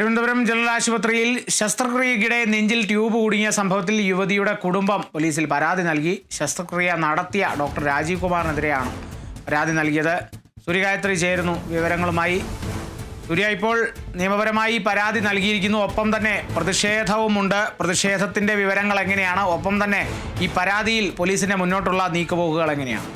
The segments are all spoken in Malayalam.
തിരുവനന്തപുരം ജനറൽ ആശുപത്രിയിൽ ശസ്ത്രക്രിയക്കിടെ നെഞ്ചിൽ ട്യൂബ് കുടുങ്ങിയ സംഭവത്തിൽ യുവതിയുടെ കുടുംബം പോലീസിൽ പരാതി നൽകി. ശസ്ത്രക്രിയ നടത്തിയ ഡോക്ടർ രാജീവ് കുമാറിനെതിരെയാണ് പരാതി നൽകിയത്. സൂര്യഗായത്രി ചേരുന്നു വിവരങ്ങളുമായി. സൂര്യ ഇപ്പോൾ നിയമപരമായി പരാതി നൽകിയിരിക്കുന്നു. ഒപ്പം തന്നെ പ്രതിഷേധവുമുണ്ട്. പ്രതിഷേധത്തിന്റെ വിവരങ്ങൾ എങ്ങനെയാണ്? ഒപ്പം തന്നെ ഈ പരാതിയിൽ പോലീസിന്റെ മുന്നോട്ടുള്ള നീക്കുപോക്കുകൾ എങ്ങനെയാണ്?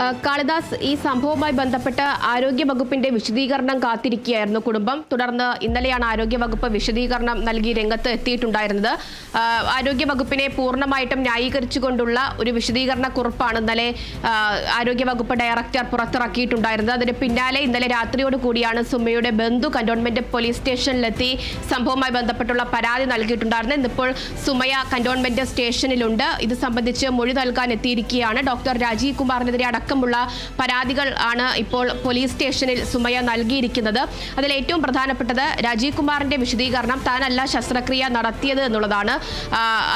കാളിദാസ് ഈ സംഭവവുമായി ബന്ധപ്പെട്ട് ആരോഗ്യ വകുപ്പിന്റെ വിശദീകരണം കാത്തിരിക്കുകയായിരുന്നു കുടുംബം. തുടർന്ന് ഇന്നലെയാണ് ആരോഗ്യ വകുപ്പ് വിശദീകരണം നൽകി രംഗത്ത് എത്തിയിട്ടുണ്ടായിരുന്നത്. ആ, ആരോഗ്യ വകുപ്പിനെ പൂർണമായിട്ടും ന്യായീകരിച്ചുകൊണ്ടുള്ള ഒരു വിശദീകരണ കുറിപ്പാണ് ഇന്നലെ ആ, ആരോഗ്യ വകുപ്പ് ഡയറക്ടർ പുറത്തിറക്കിയിട്ടുണ്ടായിരുന്നത്. അതിന് പിന്നാലെ ഇന്നലെ രാത്രിയോട് കൂടിയാണ് സുമയുടെ ബന്ധു കന്റോൺമെന്റ് പോലീസ് സ്റ്റേഷനിലെത്തി സംഭവവുമായി ബന്ധപ്പെട്ടുള്ള പരാതി നൽകിയിട്ടുണ്ടായിരുന്നത്. ഇന്നിപ്പോൾ സുമയ കന്റോൺമെന്റ് സ്റ്റേഷനിലുണ്ട്. ഇത് സംബന്ധിച്ച് മൊഴി നൽകാൻ എത്തിയിരിക്കുകയാണ് ഡോക്ടർ രാജീവ് കുമാറിനെതിരെ അടക്കമുള്ള പരാതികൾ ആണ് ഇപ്പോൾ പോലീസ് സ്റ്റേഷനിൽ സുമയ നൽകിയിരിക്കുന്നത്. അതിൽ ഏറ്റവും പ്രധാനപ്പെട്ടത് രാജീവ് കുമാറിന്റെ വിശദീകരണം താനല്ല ശസ്ത്രക്രിയ നടത്തിയത് എന്നുള്ളതാണ്.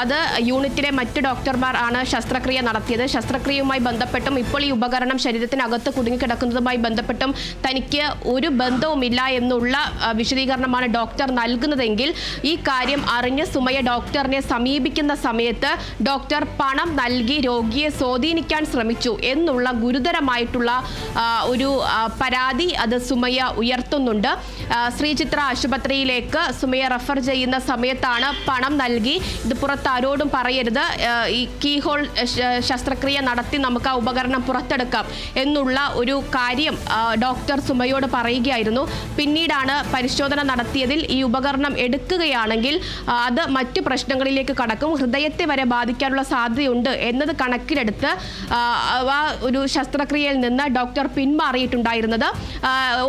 അത് യൂണിറ്റിലെ മറ്റ് ഡോക്ടർമാർ ആണ് ശസ്ത്രക്രിയ നടത്തിയത്. ശസ്ത്രക്രിയയുമായി ബന്ധപ്പെട്ടും ഇപ്പോൾ ഈ ഉപകരണം ശരീരത്തിനകത്ത് കുടുങ്ങിക്കിടക്കുന്നതുമായി ബന്ധപ്പെട്ടും തനിക്ക് ഒരു ബന്ധവുമില്ല എന്നുള്ള വിശദീകരണമാണ് ഡോക്ടർ നൽകുന്നതെങ്കിൽ ഈ കാര്യം അറിഞ്ഞ് സുമയ ഡോക്ടറിനെ സമീപിക്കുന്ന സമയത്ത് ഡോക്ടർ പണം നൽകി രോഗിയെ സ്വാധീനിക്കാൻ ശ്രമിച്ചു എന്നുള്ള ഗുരുതരമായിട്ടുള്ള ഒരു പരാതി അത് സുമയ്യ ഉയർത്തുന്നുണ്ട്. ശ്രീചിത്ര ആശുപത്രിയിലേക്ക് സുമയ്യ റെഫർ ചെയ്യുന്ന സമയത്താണ് പണം നൽകി. ഇത് പുറത്ത് ആരോടും പറയരുത്. ഈ കീഹോൾ ശസ്ത്രക്രിയ നടത്തി നമുക്ക് ആ ഉപകരണം പുറത്തെടുക്കാം എന്നുള്ള ഒരു കാര്യം ഡോക്ടർ സുമയോട് പറയുകയായിരുന്നു. പിന്നീടാണ് പരിശോധന നടത്തിയതിൽ ഈ ഉപകരണം എടുക്കുകയാണെങ്കിൽ അത് മറ്റു പ്രശ്നങ്ങളിലേക്ക് കടക്കും. ഹൃദയത്തെ വരെ ബാധിക്കാനുള്ള സാധ്യതയുണ്ട് എന്നത് കണക്കിലെടുത്ത് ഒരു ശസ്ത്രക്രിയയിൽ നിന്ന് ഡോക്ടർ പിന്മാറിയിട്ടുണ്ടായിരുന്നത്.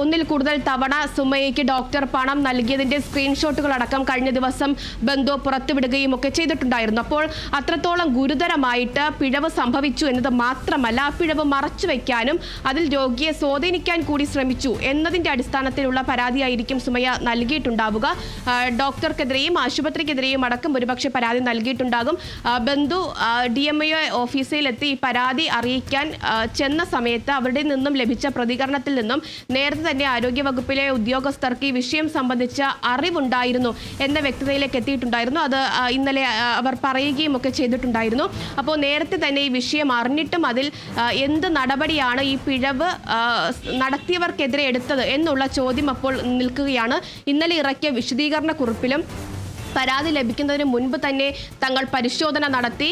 ഒന്നിൽ കൂടുതൽ തവണ സുമയ്ക്ക് ഡോക്ടർ പണം നൽകിയതിന്റെ സ്ക്രീൻഷോട്ടുകളടക്കം കഴിഞ്ഞ ദിവസം ബന്ധു പുറത്തുവിടുകയും ഒക്കെ ചെയ്തിട്ടുണ്ടായിരുന്നു. അപ്പോൾ അത്രത്തോളം ഗുരുതരമായിട്ട് പിഴവ് സംഭവിച്ചു എന്നത് മാത്രമല്ല ആ പിഴവ് മറച്ചു വയ്ക്കാനും അതിൽ രോഗിയെ സ്വാധീനിക്കാൻ കൂടി ശ്രമിച്ചു എന്നതിന്റെ അടിസ്ഥാനത്തിലുള്ള പരാതിയായിരിക്കും സുമയ നൽകിയിട്ടുണ്ടാവുക. ഡോക്ടർക്കെതിരെയും ആശുപത്രിക്കെതിരെയും അടക്കം ഒരുപക്ഷെ പരാതി നൽകിയിട്ടുണ്ടാകും. ബന്ധു ഡി എം ഐ ഓഫീസിലെത്തി ഈ പരാതി അറിയിക്കാൻ ചെന്ന സമയത്ത് അവരുടെ നിന്നും ലഭിച്ച പ്രതികരണത്തിൽ നിന്നും നേരത്തെ തന്നെ ആരോഗ്യവകുപ്പിലെ ഉദ്യോഗസ്ഥർക്ക് ഈ വിഷയം സംബന്ധിച്ച അറിവുണ്ടായിരുന്നു എന്ന വ്യക്തതയിലേക്ക് എത്തിയിട്ടുണ്ടായിരുന്നു. അത് ഇന്നലെ അവർ പറയുകയും ഒക്കെ ചെയ്തിട്ടുണ്ടായിരുന്നു. അപ്പോൾ നേരത്തെ തന്നെ ഈ വിഷയം അറിഞ്ഞിട്ടും അതിൽ എന്ത് നടപടിയാണ് ഈ പിഴവ് നടത്തിയവർക്കെതിരെ എടുത്തത് എന്നുള്ള ചോദ്യം അപ്പോൾ നിൽക്കുകയാണ്. ഇന്നലെ ഇറക്കിയ വിശദീകരണ കുറിപ്പിലും പരാതി ലഭിക്കുന്നതിന് മുൻപ് തന്നെ തങ്ങൾ പരിശോധന നടത്തി.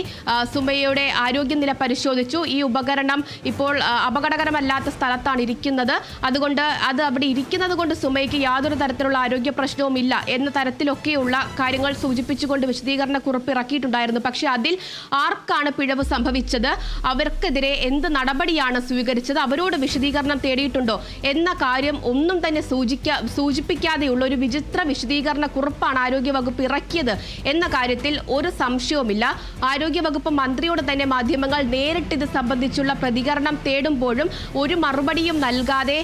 സുമയ്യയുടെ ആരോഗ്യനില പരിശോധിച്ചു. ഈ ഉപകരണം ഇപ്പോൾ അപകടകരമല്ലാത്ത സ്ഥലത്താണ് ഇരിക്കുന്നത്. അതുകൊണ്ട് അത് അവിടെ ഇരിക്കുന്നത് കൊണ്ട് സുമയ്ക്ക് യാതൊരു തരത്തിലുള്ള ആരോഗ്യ പ്രശ്നവും ഇല്ല എന്ന തരത്തിലൊക്കെയുള്ള കാര്യങ്ങൾ സൂചിപ്പിച്ചുകൊണ്ട് വിശദീകരണ കുറിപ്പ് ഇറക്കിയിട്ടുണ്ടായിരുന്നു പക്ഷേ അതിൽ ആർക്കാണ് പിഴവ് സംഭവിച്ചത്? അവർക്കെതിരെ എന്ത് നടപടിയാണ് സ്വീകരിച്ചത്? അവരോട് വിശദീകരണം തേടിയിട്ടുണ്ടോ? എന്ന കാര്യം ഒന്നും തന്നെ സൂചിക്ക സൂചിപ്പിക്കാതെയുള്ള ഒരു വിചിത്ര വിശദീകരണ കുറിപ്പാണ് ആരോഗ്യവകുപ്പ് ഇറക്കിയത് എന്ന കാര്യത്തിൽ ഒരു സംശയവുമില്ല. ആരോഗ്യവകുപ്പ് മന്ത്രിയോട് തന്നെ മാധ്യമങ്ങൾ നേരിട്ട് ഇത് സംബന്ധിച്ചുള്ള പ്രതികരണം തേടുമ്പോഴും ഒരു മറുപടിയും നൽകാതെ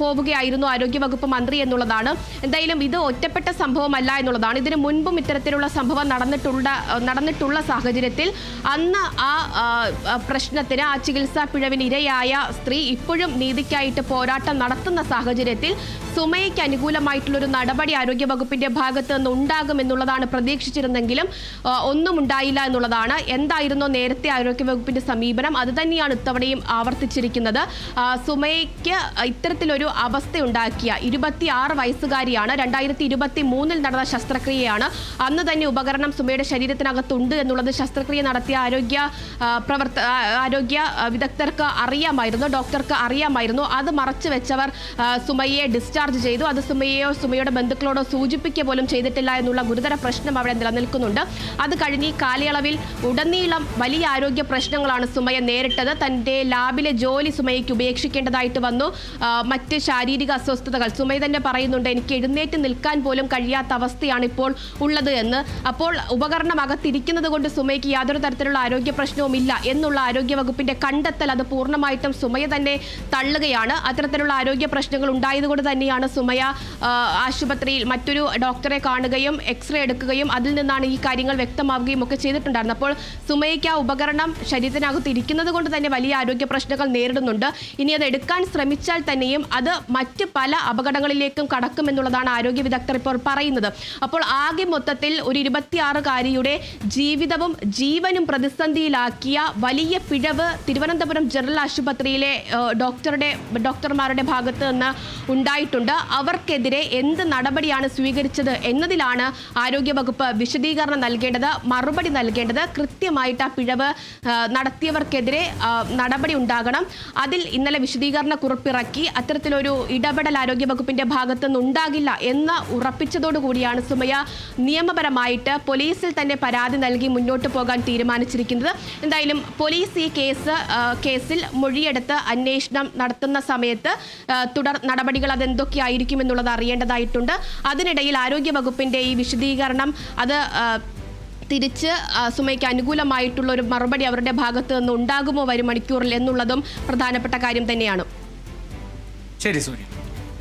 പോവുകയായിരുന്നു ആരോഗ്യവകുപ്പ് മന്ത്രി എന്നുള്ളതാണ്. എന്തായാലും ഇത് ഒറ്റപ്പെട്ട സംഭവമല്ല എന്നുള്ളതാണ്. ഇതിനു മുൻപും ഇത്തരത്തിലുള്ള സംഭവം നടന്നിട്ടുള്ള നടന്നിട്ടുള്ള സാഹചര്യത്തിൽ അന്ന് ആ പ്രശ്നത്തിന് ആ ചികിത്സാ പിഴവിന് ഇരയായ സ്ത്രീ ഇപ്പോഴും നീതിക്കായിട്ട് പോരാട്ടം നടത്തുന്ന സാഹചര്യത്തിൽ സുമയ്ക്ക് അനുകൂലമായിട്ടുള്ളൊരു നടപടി ആരോഗ്യവകുപ്പിന്റെ ഭാഗത്ത് നിന്ന് ഉണ്ടാകും എന്നുള്ളതാണ് പ്രതീക്ഷിച്ചിരുന്നെങ്കിലും ഒന്നും ഉണ്ടായില്ല എന്നുള്ളതാണ്. എന്തായിരുന്നോ നേരത്തെ ആരോഗ്യവകുപ്പിന്റെ സമീപനം? അത് തന്നെയാണ് ഇത്തവണയും ആവർത്തിച്ചിരിക്കുന്നത്. സുമയ്ക്ക് ഇത്തരത്തിലൊരു അവസ്ഥയുണ്ടാക്കിയ ഇരുപത്തി ആറ് വയസ്സുകാരിയാണ് രണ്ടായിരത്തി ഇരുപത്തി മൂന്നിൽ നടന്ന ശസ്ത്രക്രിയയാണ്. അന്ന് തന്നെ ഉപകരണം സുമയുടെ ശരീരത്തിനകത്തുണ്ട് എന്നുള്ളത് ശസ്ത്രക്രിയ നടത്തിയ ആരോഗ്യ പ്രവർത്ത ആരോഗ്യ വിദഗ്ധർക്ക് അറിയാമായിരുന്നു ഡോക്ടർക്ക് അറിയാമായിരുന്നു. അത് മറച്ചു വെച്ചവർ സുമയെ ഡിസ്ചാർജ് ചെയ്തു. അത് സുമയെയോ സുമയുടെ ബന്ധുക്കളോടോ സൂചിപ്പിക്കുക പോലും ചെയ്തിട്ടില്ല എന്നുള്ള ഗുരുതര പ്രശ്നം അവിടെ നിലനിൽക്കുന്നുണ്ട്. അത് കഴിഞ്ഞ് കാലയളവിൽ ഉടനീളം വലിയ ആരോഗ്യ പ്രശ്നങ്ങളാണ് സുമയ നേരിട്ടത്. തന്റെ ലാബിലെ ജോലി സുമയ്ക്ക് ഉപേക്ഷിക്കേണ്ടതായിട്ട് വന്നു. ആ, മറ്റ് ശാരീരിക അസ്വസ്ഥതകൾ. സുമൈ തന്നെ പറയുന്നുണ്ട് എനിക്ക് എഴുന്നേറ്റ് നിൽക്കാൻ പോലും കഴിയാത്ത അവസ്ഥയാണ് ഇപ്പോൾ ഉള്ളത് എന്ന്. അപ്പോൾ ഉപകരണം അകത്തിരിക്കുന്നത് കൊണ്ട് സുമയ്ക്ക് യാതൊരു തരത്തിലുള്ള ആരോഗ്യ പ്രശ്നവും ഇല്ല എന്നുള്ള ആരോഗ്യ വകുപ്പിന്റെ കണ്ടെത്തൽ അത് പൂർണമായിട്ടും സുമയ തന്നെ തള്ളുകയാണ്. അത്തരത്തിലുള്ള ആരോഗ്യ പ്രശ്നങ്ങൾ ഉണ്ടായതുകൊണ്ട് തന്നെയാണ് സുമയ ആശുപത്രിയിൽ മറ്റൊരു ഡോക്ടറെ കാണുകയും എക്സ്റേ എടുക്കുകയും അതിൽ നിന്നാണ് ഈ കാര്യങ്ങൾ വ്യക്തമാവുകയും ഒക്കെ ചെയ്തിട്ടുണ്ടായിരുന്നത്. അപ്പോൾ സുമയ്ക്ക് ആ ഉപകരണം ശരീരത്തിനകത്ത് ഇരിക്കുന്നത് കൊണ്ട് തന്നെ വലിയ ആരോഗ്യ പ്രശ്നങ്ങൾ നേരിടുന്നുണ്ട്. ഇനി അത് എടുക്കാൻ ശ്രമിച്ചാൽ തന്നെയും അത് അത് മറ്റ് പല അപകടങ്ങളിലേക്കും കടക്കുമെന്നുള്ളതാണ് ആരോഗ്യ വിദഗ്ധർ ഇപ്പോൾ പറയുന്നത്. അപ്പോൾ ആകെ മൊത്തത്തിൽ ഒരു ഇരുപത്തിയാറുകാരിയുടെ ജീവിതവും ജീവനും പ്രതിസന്ധിയിലാക്കിയ വലിയ പിഴവ് തിരുവനന്തപുരം ജനറൽ ആശുപത്രിയിലെ ഡോക്ടറുടെ ഡോക്ടർമാരുടെ ഭാഗത്ത് നിന്ന് ഉണ്ടായിട്ടുണ്ട്. അവർക്കെതിരെ എന്ത് നടപടിയാണ് സ്വീകരിച്ചത് എന്നതിലാണ് ആരോഗ്യവകുപ്പ് വിശദീകരണം നൽകേണ്ടത് മറുപടി നൽകേണ്ടത്. കൃത്യമായിട്ട് ആ പിഴവ് നടത്തിയവർക്കെതിരെ നടപടി ഉണ്ടാകണം. അതിൽ ഇന്നലെ വിശദീകരണ കുറിപ്പിറക്കി അത്തരത്തിലൊരു ഇടപെടൽ ആരോഗ്യ വകുപ്പിന്റെ ഭാഗത്തു നിന്നുണ്ടാകില്ല എന്ന് ഉറപ്പിച്ചതോടുകൂടിയാണ് സുമയ നിയമപരമായിട്ട് പോലീസിൽ തന്നെ പരാതി നൽകി മുന്നോട്ട് പോകാൻ തീരുമാനിച്ചിരിക്കുന്നത്. എന്തായാലും പോലീസ് ഈ കേസ് കേസിൽ മൊഴിയെടുത്ത് അന്വേഷണം നടത്തുന്ന സമയത്ത് തുടർ നടപടികൾ അതെന്തൊക്കെയായിരിക്കും എന്നുള്ളത് അറിയേണ്ടതായിട്ടുണ്ട്. അതിനിടയിൽ ആരോഗ്യ വകുപ്പിന്റെ ഈ വിശദീകരണം അത് തിരിച്ച് സുമയ്ക്ക് അനുകൂലമായിട്ടുള്ള ഒരു മറുപടി അവരുടെ ഭാഗത്ത് നിന്ന് ഉണ്ടാകുമോ വരും മണിക്കൂറിൽ എന്നുള്ളതും പ്രധാനപ്പെട്ട കാര്യം തന്നെയാണ്. ശരി സൂര്യ